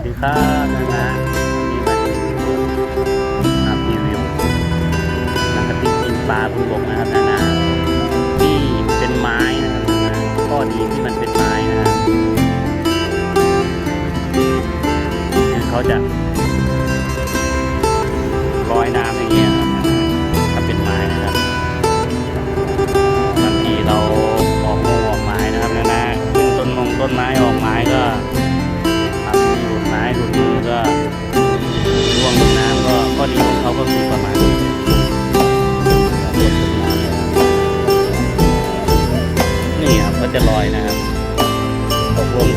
วัสดีครับนะฮะวันนี้มาดูมารีวิวนักกะติกกินปลาบนบกนะครับนะฮะที่เป็นไม้นะครับข้อดีที่มันเป็นไม้นะครับคือเขาจะลอยน้ำอย่างเงี้ยครับถ้าเป็นไม้นะครับบางทีเราออกโมงออกไม้นะครับนะฮะขึ้นต้นมงต้นไม้ออกไม้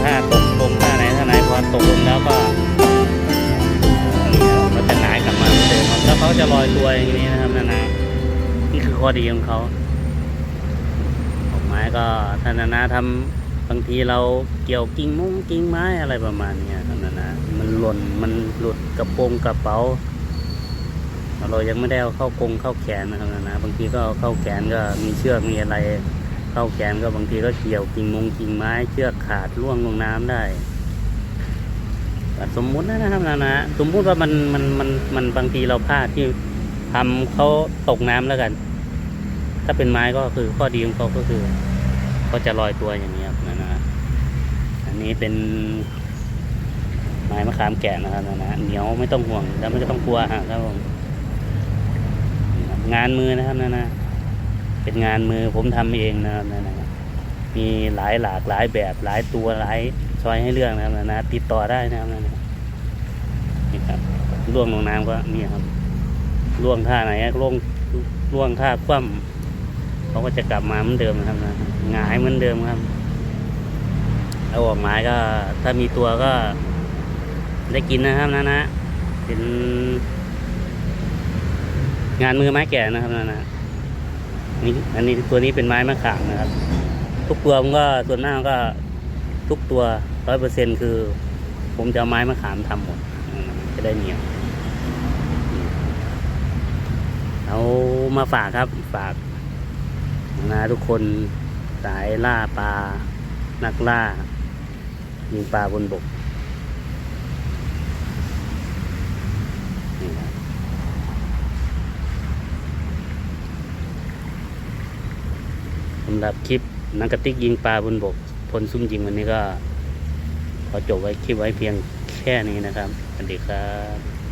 ตกลงท่าตกลงท่าไหนท่าไหนพอตกลงแล้วก็มันจะหงายกลับมาเหมือนเดิมครับแล้วเขาจะลอยตัวอย่างนี้นะครับนานานี่คือข้อดีของเขาดอกไม้ก็ท่านานาทำบางทีเราเกี่ยวกิ่งมุ้งกิ่งไม้อะไรประมาณเนี้ยครับนะนะมันหล่นมันหลุดกระโปรงกระเป๋าเรายังไม่ได้เอาเข้ากงเข้าแขนนะครับนะนะบางทีก็เข้าแขนก็มีเชือกมีอะไร เข้าแขนก็บางทีก็เกี่ยวกิ่งมงกิ่งไม้เชือกขาดล่วงลงน้ำได้สมมุตินะครับนะนะสมมุติว่ามันมันมันมันบางทีเราพลาดที่ทำเขาตกน้ำแล้วกัน ถ้าเป็นไม้ก็คือข้อดีของเขาก็คือก็จะลอยตัวอย่างนี้ครับนะนะอันนี้เป็นไม้มะขามแกะนะครับนะนะเหนียวไม่ต้องห่วงแล้วไม่ต้องกลัวฮะครับผมงานมือนะครับนะนะ เป็นงานมือผมทำเองนะครับนะนะมีหลายหลากหลายแบบหลายตัวหลายช้อยให้เลือกนะครับนะนะติดต่อได้นะครับนะนะนี่ครับล่วงลงน้ำก็นี่ครับล่วงท่าไหนล่วงล่วงท่าคว่ำเขาก็จะกลับมาเหมือนเดิมนะครับนะหงายเหมือนเดิมครับเอาออกไม้ก็ ถ้ามีตัวก็ได้กินนะครับนะนะเป็นงานมือไม้แก่นะครับนะนะ นี่อันนี้ตัวนี้เป็นไม้มะขามนะครับ ทุกตัวผมก็ส่วนมาก็ทุกตัวร้อยเปอร์เซ็นคือ ผมจะเอาไม้มะขามทำหมดจะได้เหนียวเอามาฝากครับฝากนะทุกคนสายล่าปลานักล่ายิงปลาบนบกนี่ครับสำหรับคลิปนักกระติกยิงปลาบนบกพลซุ่มยิงวันนี้ก็ ขอจบไว้คลิปไว้เพียงแค่นี้นะครับสวัสดีครับ